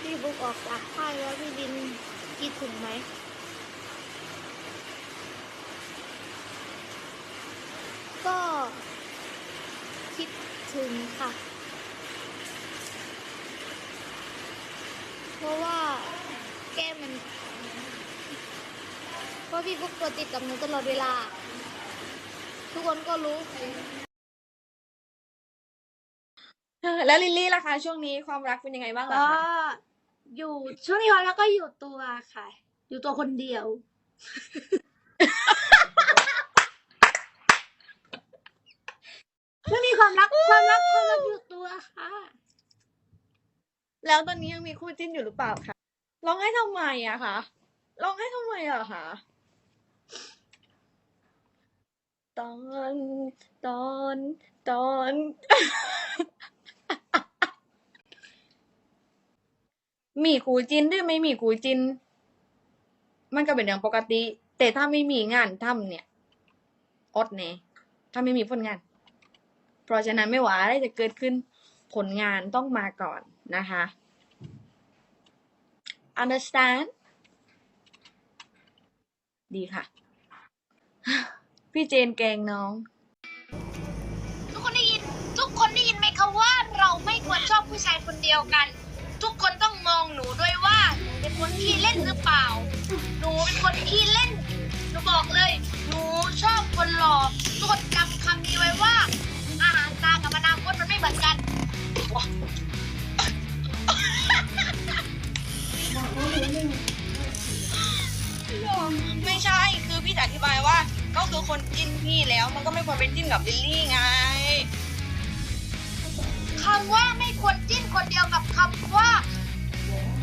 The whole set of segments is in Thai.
พี่บุ๊กออกจากค่ายแล้วพี่ดินคิดถึงไหมก็คิดถึงค่ะ เพราะว่าแก้มมัน เพราะพี่บุ๊กตัวติดกับหนูตลอดเวลา ทุกคนก็รู้แล้วลิลลี่ล่ะคะช่วงนี้ความรักเป็นยังไงบ้างล่ะก็คะ อยู่ช่วงนี้แล้วก็อยู่ตัวค่ะ อยู่ตัวคนเดียว ไม่มีความรักความรักความรักอยู่ตัวค่ะ แล้วตอนนี้ยังมีคู่จิ้นอยู่หรือเปล่าคะร้องไห้ทำไมอะคะร้องไห้ทำไมอะคะตอนตอนตอน มีคู่จิ้นหรือไม่มีคู่จิ้น มันก็เป็นเรื่องปกติ แต่ถ้าไม่มีงานทำเนี่ย อดแน่ถ้าไม่มีผลงาน เพราะฉะนั้นไม่ว่าอะไรจะเกิดขึ้น ผลงานต้องมาก่อนนะคะ understand ดีค่ะ พี่เจนแกงน้อง ทุกคนได้ยิน ทุกคนได้ยินไหมคะว่าเราไม่ควรชอบผู้ชายคนเดียวกัน ทุกคนต้องมองหนูด้วยว่าหนูเป็นคนขี้เล่นหรือเปล่า หนูเป็นคนขี้เล่น หนูบอกเลย หนูชอบคนหล่อทุกคนจำคำนี้ไว้ว่า อาหารตากับอนาคตมันไม่เหมือนกัน ไม่ใช่ คือพี่จะอธิบายว่า ก็คือคนจิ้นพี่แล้วมันก็ไม่ควรเป็นจิ้นกับลิลลี่ไง คำว่าไม่ควรจิ้นคนเดียวกับคำว่า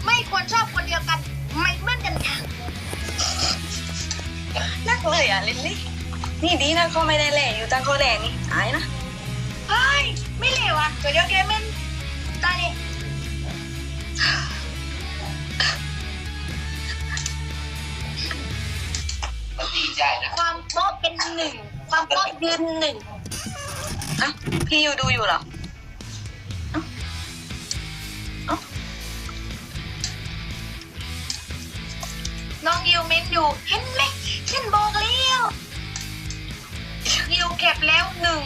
ไม่ควรชอบคนเดียวกันไม่เหมือนกันค่ะนักเลยอะลิลลี่นี่ดีนะเขาไม่ได้แหล่อยู่จังเขาแหล่นี่อายนะเฮ้ยไม่เลวอะตัวเดียวแกเม่นตายเลยมันดีใจนะความโป๊ะเป็นหนึ่งความโป๊ะยืนหนึ่งอะพี่ยูดูอยู่เหรอ อยู่ เห็นไหมฉันบอกแล้วยิวเก็บแล้วหนึ่ง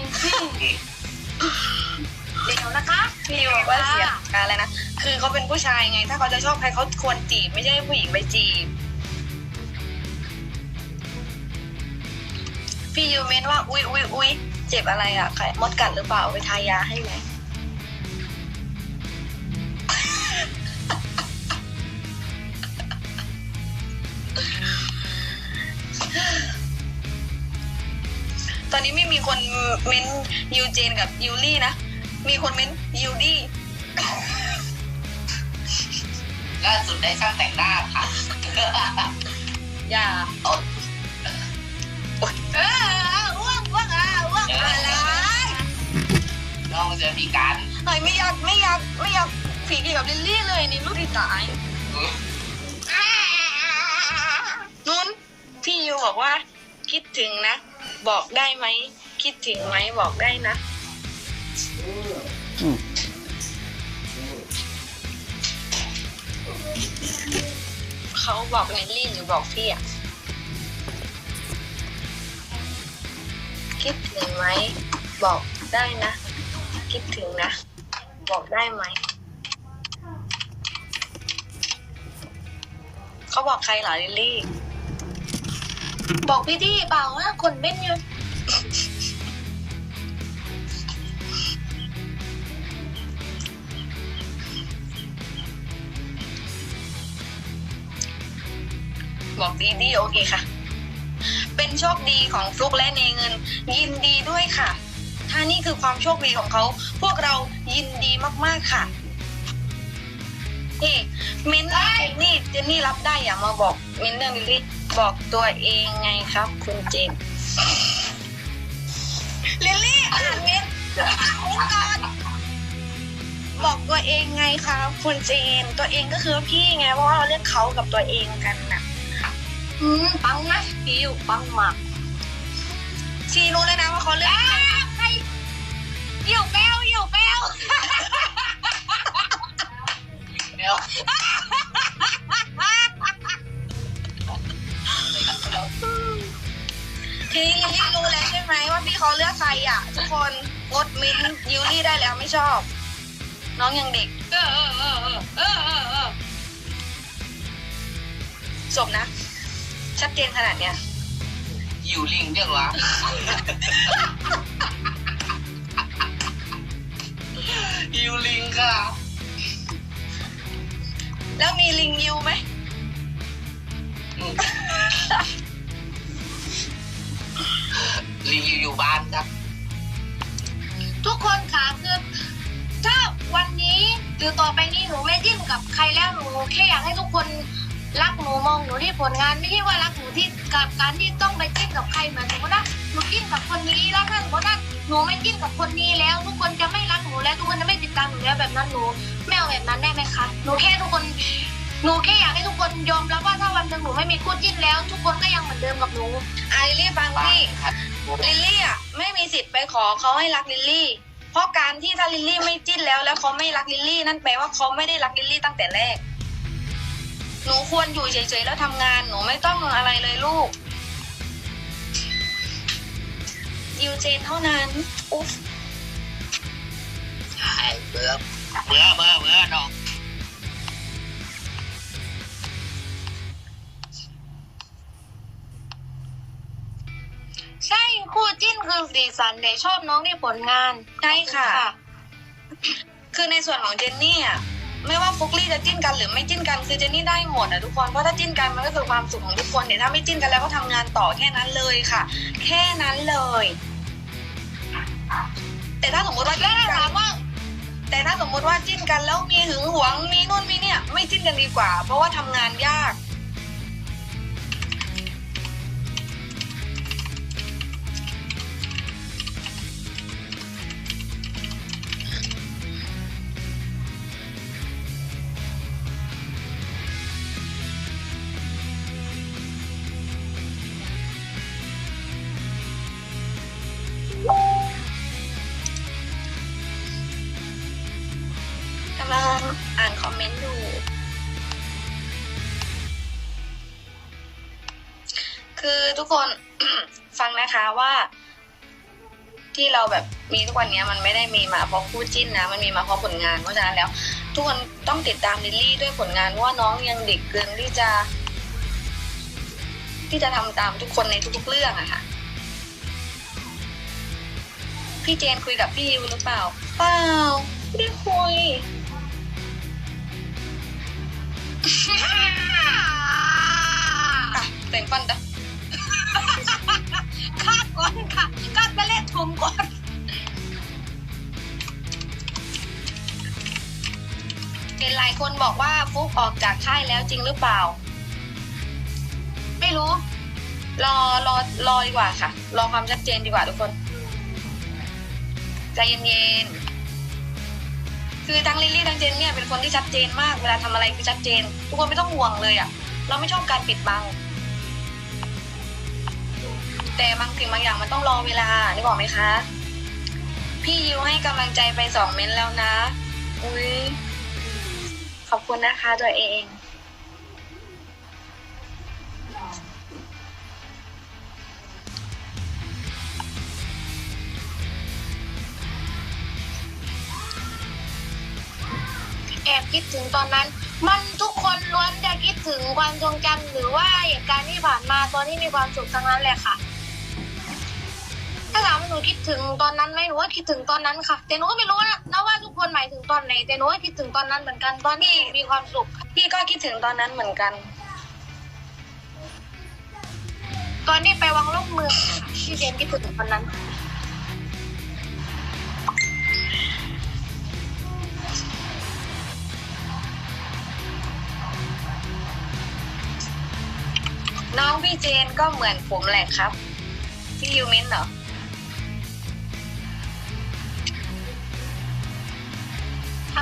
เดี๋ยวนะคะพี่ยูบอกว่าเสียการอะไรนะ คือเขาเป็นผู้ชายไง ถ้าเขาจะชอบใครเขาควรจีบ ไม่ใช่ผู้หญิงไปจีบ พี่ยูเมนว่า อุ๊ยอุ๊ยอุ๊ยเจ็บอะไรอะใครมดกัดหรือเปล่าไปทายาให้ไหม ตอนนี้ไม่มีคนเม้นยูเจนกับยูลี่นะ มีคนเม้นยูดี้ล่าสุดได้ช่างแต่งหน้าค่ะ อย่าโอ๊ยเอออ้วงอ้วงอะอ้วงอะไรน้องจะมีการเฮ้ยไม่อยากไม่อยากไม่อยากผีเกี่ยวกับลิลลี่เลยนี่ลูกที่ตายนุ่นพี่ยูบอกว่าคิดถึงนะ บอกได้ไหม คิดถึงไหมบอกได้นะเขาบอกลิลลี่หรือบอกพี่อะคิดถึงไหม บอกได้นะ คิดถึงนะ บอกได้ไหม เขาบอกใครเหรอลิลลี่ บอกพี่ที่เปล่าว่าคนเม่นอยู่บอกดีดีโอเคค่ะ เป็นโชคดีของฟลุกและเนเงิน ยินดีด้วยค่ะ ถ้านี่คือความโชคดีของเขา พวกเรายินดีมากๆค่ะนี่เม้นท์เจนนี่เจนนี่รับได้อย่ามาบอกเม้นเรื่องลิลลี่ บอกตัวเองไงครับ คุณเจนลิลลี่อ่านเม้นท์อ่านเม้นท์ก่อนบอกตัวเองไงครับคุณเจน ตัวเองก็คือพี่ไงเพราะว่าเราเรียกเขากับตัวเองกันน่ะอืมปังนะพี่อยู่ปังมากชีรู้เลยนะว่าเขาเลือกใครอยู่แป้วอยู่แป้วเดี๋ยว ทีนี้ลิลลี่รู้แล้วใช่ไหมว่าพี่เขาเลือกใครอะ ทุกคนกดมิ้นท์ยิวลี่ได้แล้วไม่ชอบ น้องยังเด็ก เออเออเออเออเออเออจบนะ ชัดเจนขนาดเนี้ยอยู่ลิงเรียกว่าอยู่ลิงค่ะ แล้วมีลิงยิวไหม อืมลิงอยู่อยู่บ้านครับ ทุกคนค่ะคือถ้าวันนี้หรือต่อไปนี้หนูไม่จิ้นกับใครแล้วหนูแค่อยากให้ทุกคนรักหนูมองหนูที่ผลงานไม่ใช่ว่ารักหนูที่กับการที่ต้องไปจิ้นกับใครเหมือนสมมติว่าหนูจิ้นกับคนนี้แล้วถ้าสมมติว่าหนูไม่จิ้นกับคนนี้แล้ว ทุกคนจะไม่รักหนูแล้วทุกคนจะไม่ติดตามหนูแล้วแบบนั้นหนูไม่เอาแบบนั้นได้ไหมคะหนูแค่ทุกคนหนูแค่อยากให้ทุกคนยอมรับว่าถ้าวันหนึ่งหนูไม่มีคู่จิ้นแล้ว ทุกคนก็ยังเหมือนเดิมกับหนูอะลิลลี่ฟังบ้านพี่ครับ ลิลลี่อะไม่มีสิทธิ์ไปขอเขาให้รักลิลลี่ เพราะการที่ถ้าลิลลี่ไม่จิ้นแล้วแล้วเขาไม่รักลิลลี่นั่นแปลว่าเขาไม่ได้รักลิลลี่ตั้งแต่แรก หนูควรอยู่เฉยๆแล้วทำงานหนูไม่ต้องอะไรเลยลูกยิวเจนเท่านั้นอุ๊ฟใช่เบื่อเบื่อเบื่อเบื่อน้อง คู่จิ้นคือสีสันเดชอบน้องที่ผลงานใช่ค่ะ คือในส่วนของเจนนี่อะไม่ว่าฟุกลี่จะจิ้นกันหรือไม่จิ้นกันคือเจนนี่ได้หมดอะทุกคนเพราะถ้าจิ้นกันมันก็คือความสุขของทุกคนเนี่ยถ้าไม่จิ้นกันแล้วก็ทำงานต่อแค่นั้นเลยค่ะ แค่นั้นเลย แต่ถ้าสมมติว่าแล้จิ้วนถ้ากัถานมว่าแต่ถ้าสมมติว่าจิ้นกันแล้วมีหึงหวงมีนู่นมีเนี่ย ไม่จิ้นกันดีกว่า เพราะว่าทำงานยากก มีทุกวันนี้มันไม่ได้มีมาเพราะคู่จิ้นนะมันมีมาเพราะผลงานเพราะฉะนั้นแล้ว ทุกคนต้องติดตามลิลลี่ด้วยผลงานเพราะว่าน้องยังเด็กเกินที่จะ ที่จะทำตามทุกคนในทุกๆเรื่องอะค่ะพี่เจนคุยกับพี่ยิวหรือเปล่า เปล่าไม่ได้คุยแต่งฟันจ้ะคาดก่อนค่ะคาดไปเล่นถุงก่อน เห็นหลายคนบอกว่าฟุกออกจากค่ายแล้วจริงหรือเปล่า ไม่รู้ รอรอรอดีกว่าค่ะ รอความชัดเจนดีกว่าทุกคนใจเย็นๆคือทั้งลิลลี่ทั้งเจนเนี่ยเป็นคนที่ชัดเจนมากเวลาทำอะไรคือชัดเจน ทุกคนไม่ต้องห่วงเลยอะ่ะ เราไม่ชอบการปิดบัง แต่บางสิ่งบางอย่างมันต้องรอเวลานึกออกไหมคะ พี่ยิวให้กำลังใจไปสองเม้นต์แล้วนะ อุ้ย ขอบคุณนะคะตัวเองแอบคิดถึงตอนนั้น มันทุกคนล้วนจะคิดถึงความทรงจำหรือว่าเหตุการณ์ที่ผ่านมาตอนที่มีความสุขทั้งนั้นแหละค่ะ หนูคิดถึงตอนนั้นไหมหนูว่าคิดถึงตอนนั้นค่ะ แต่หนูก็ไม่รู้นะนะว่าทุกคนหมายถึงตอนไหน แต่หนูก็คิดถึงตอนนั้นเหมือนกันตอนที่มีความสุขพี่ก็คิดถึงตอนนั้นเหมือนกัน ตอนที่ไปวังลูกเมืองที่เจนคิดถึงตอนนั้นน้องพี่เจนก็เหมือนผมแหละครับ พี่ยูมินเหรอ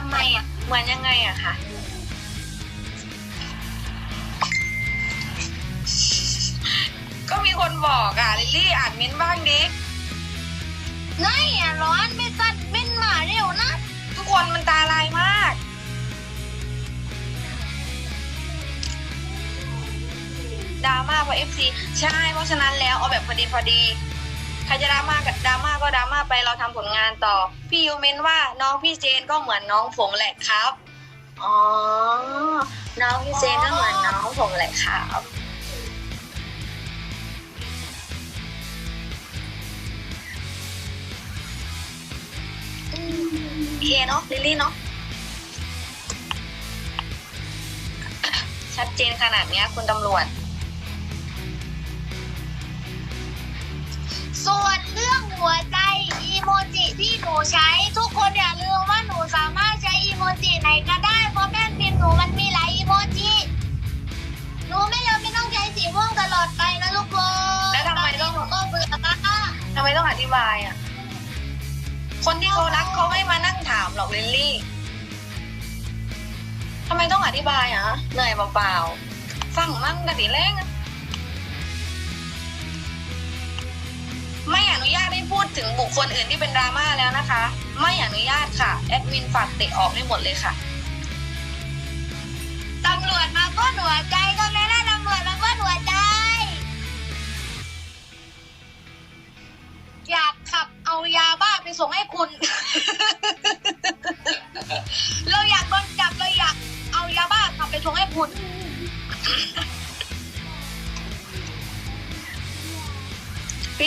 ำไมอะ เหมือนยังไงอะคะก็มีคนบอกอะลิลี่อ่านเม้นบ้างดินี่อะร้อนไปจัดเป็นหมาเร็วนะ ทุกคนมันตาลายมาก ดราม่าพอเอฟซีใช่เพราะฉะนั้นแล้วเอาแบบพอดีพอดี ครจะดราม่ากับดราม่าก็ดราม่าไปเราทำผลงานต่อ พี่ยูเมนว่าน้องพี่เจนก็เหมือนน้องผมแหละครับ อ๋อ น้องพี่เจนก็เหมือนน้องผมแหละครับเคเนาะลิลลี่เนาะชัดเจนขนาดเนี้ยคุณตำรวจ ส่วนเรื่องหัวใจอีโมจิที่หนูใช้ ทุกคนอย่าลืมว่าหนูสามารถใช้อีโมจิไหนก็ได้เพราะแป้นพิมพ์หนูมันมีหลายอีโมจิหนูไม่จำเป็นต้องใช้สีม่วงตลอดไปนะทุกคนแล้วทำไมต้องหนูก็เบื่อนะทำไมต้องอธิบายอะ คนที่เขารักเขาไม่มานั่งถามหรอกลิลลี่ทำไมต้องอธิบายอะเหนื่อยเปล่าๆฟังมั่งกะดิแรงอะ ดถึงบุคคลอื่นที่เป็นดราม่าแล้วนะคะ ไม่อนุญาตค่ะ แอดมินฝากเตะออกได้หมดเลยค่ะ ตำรวจมาป้นหัวใจก็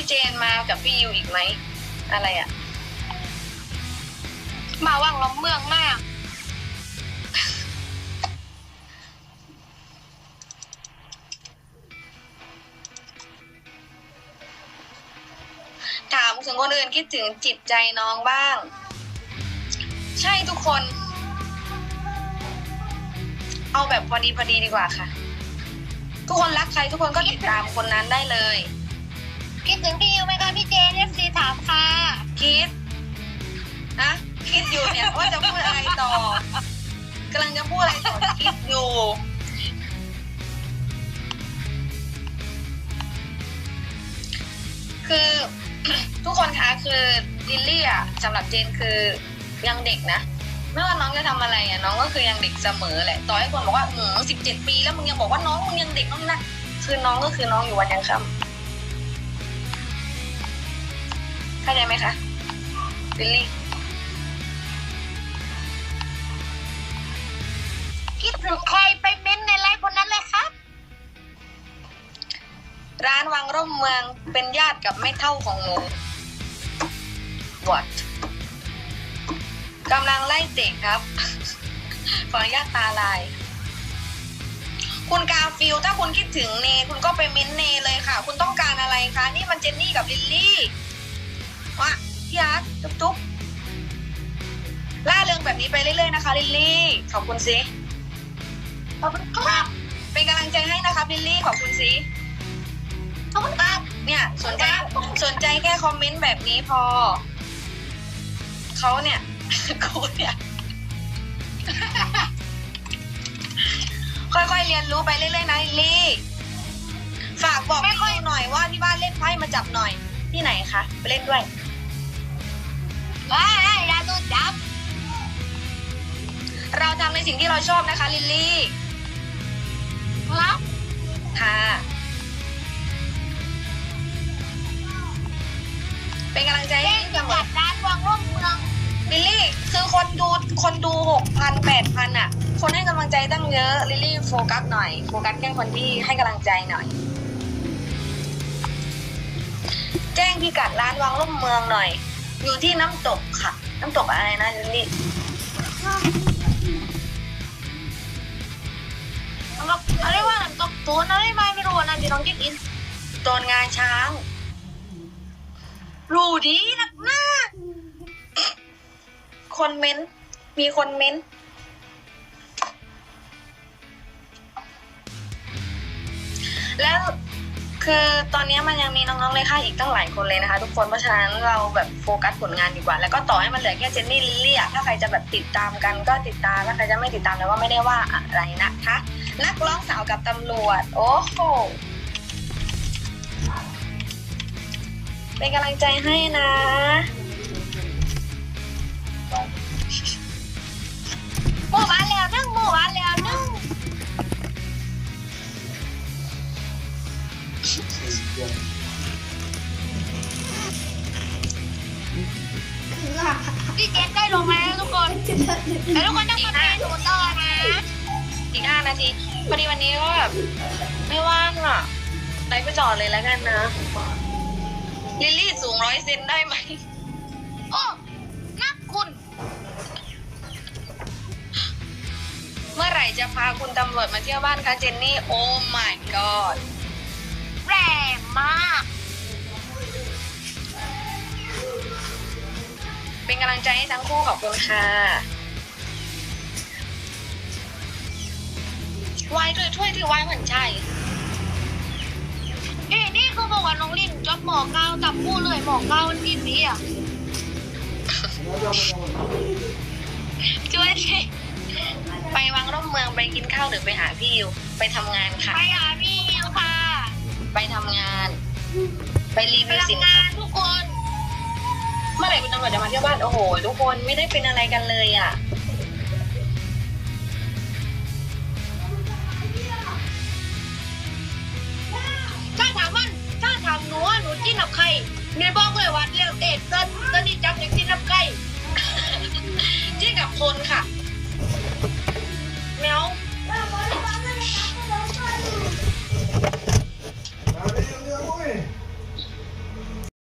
พี่เจนมากับพี่ยูอีกไหม อะไรอะมาว่างล้อมเมืองมาก ถามถึงคนอื่นคิดถึงจิตใจน้องบ้าง ใช่ทุกคน เอาแบบพอดีพอดีดีกว่าค่ะ ทุกคนรักใครทุกคนก็ติดตามคนนั้นได้เลย คิดถึงพี่ยูไหมคะพี่เจนเอฟซีถามค่ะคิดนะคิดอยู่เนี่ยว่าจะพูดอะไรต่อกำลังจะพูดอะไรต่อคิดอยู่คือทุกคนคะคือลิลลี่อะสำหรับเจนคือยังเด็กนะไม่ว่าน้องจะทำอะไรอะน้องก็คือยังเด็กเสมอแหละต่อให้คนบอกว่าหืมสิบเจ็ดปีแล้วมึงยังบอกว่าน้องมึงยังเด็กน้องนะคือน้องก็คือน้องอยู่วันยังค่ำ เข้าใจไหมคะลิลลี่คิดถึงใครไปเม้นต์ในไลฟ์คนนั้นเลยครับ ร้านวังร่มเมืองเป็นญาติกับแม่เท่าของหนู What กำลังไล่เตะครับขออนุญาตตาลาย คุณกาฟิลถ้าคุณคิดถึงเน คุณก็ไปเม้นเนเลยค่ะ คุณต้องการอะไรคะ นี่มันเจนนี่กับลิลลี่ วะพี่อาร์ตจุ๊บจุ๊บล่าเริงแบบนี้ไปเรื่อยๆนะคะลิลลี่ ขอบคุณสิขอบคุณครับเป็นกำลังใจให้นะครับลิลลี่ขอบคุณสิขอบคุณครับเนี่ยสนใจสนใจแค่คอมเมนต์แบบนี้พอเขาเนี่ยกูเนี่ยค่อยๆเรียนรู้ไปเรื่อยๆนะลิลลี่ ฝากบอกพี่ยูหน่อยว่าที่บ้านเล่นไพ่มาจับหน่อยที่ไหนคะไปเล่นด้วย ว้ายอย่าโดนจับ เราทำในสิ่งที่เราชอบนะคะ ลิลลี่ครับค่ะ เป็นกำลังใจเล่ให้นเสจังมหวัอดร้านวังร่มเมืองลิลลี่คือคนดูคนดูหกพันแปดพันอะ คนให้กำลังใจตั้งเยอะลิลลี่โฟกัสหน่อยโฟกัสแค่คนที่ให้กำลังใจหน่อย แจ้งพิกัดร้านวังร่มเมืองหน่อย อยู่ที่น้ำตกค่ะ น้ำตกอะไรนะลิลลี่แล้อะไรว่าน้ำตกตูนอะไรไม่ไม่รู้นะที่น้องกิ๊กอินโดนงานช้าง รู้ดีนักหน้าคนเม้นต์มีคนเม้นต์แล้ว คือตอนนี้มันยังมีน้องๆเลยค่ะอีกตั้งหลายคนเลยนะคะ ทุกคนเพราะฉะนั้นเราแบบโฟกัสผลงานดีกว่า แล้วก็ต่อให้มันเหลือแค่เจนนี่ลิลลี่อะถ้าใครจะแบบติดตามกันก็ติดตามถ้าใครจะไม่ติดตามแล้วก็ไม่ได้ว่าอะไรนะคะ นักร้องสาวกับตำรวจ โอ้โหเป็นกำลังใจให้นะหมู่บ้านแล้วนึ่งหมู่บ้านแล้วนึ่ง พี่เจนได้ลงมาแล้วทุกคนแล้วทุกคนต้องมาเป็นหนูต่อนะอีกห้านาทีพอดีวันนี้ก็แบบไม่ว่างอะไลฟ์ไปจอดเลยแล้วกันนะ ลิลลี่สูงร้อยเซนได้ไหมโอ้นับคุณ เมื่อไหร่จะพาคุณตำรวจมาเที่ยวบ้านคะเจนนี่ โอ้ my god มาก เป็นกำลังใจให้ทั้งคู่ขอบคุณค่ะวายด้วยถ้วยที่วายเหมือนใช่นี่นี่คือบอกว่าน้องลินจบหมอเก้าตับผู้เลยหมอเก้าทีนี้อะช่วยสิไปวังร่มเมืองไปกินข้าวหรือไปหาพี่ยูไปทำงานค่ะ ไปหาพี่ ไปทำงาน ไปรีวิวสินค้าทุกคน เมื่อไหร่คุณตำรวจจะมาเที่ยวบ้านโอ้โห ทุกคนไม่ได้เป็นอะไรกันเลยอะถ้าถามมันถ้าถามหนูว่าหนูจิ้นกับใครหนูบอกเลยว่าเร็วเตะเต้นเต้นนี่จับอย่างจิ้นกับใครจิ้นกับคนค่ะ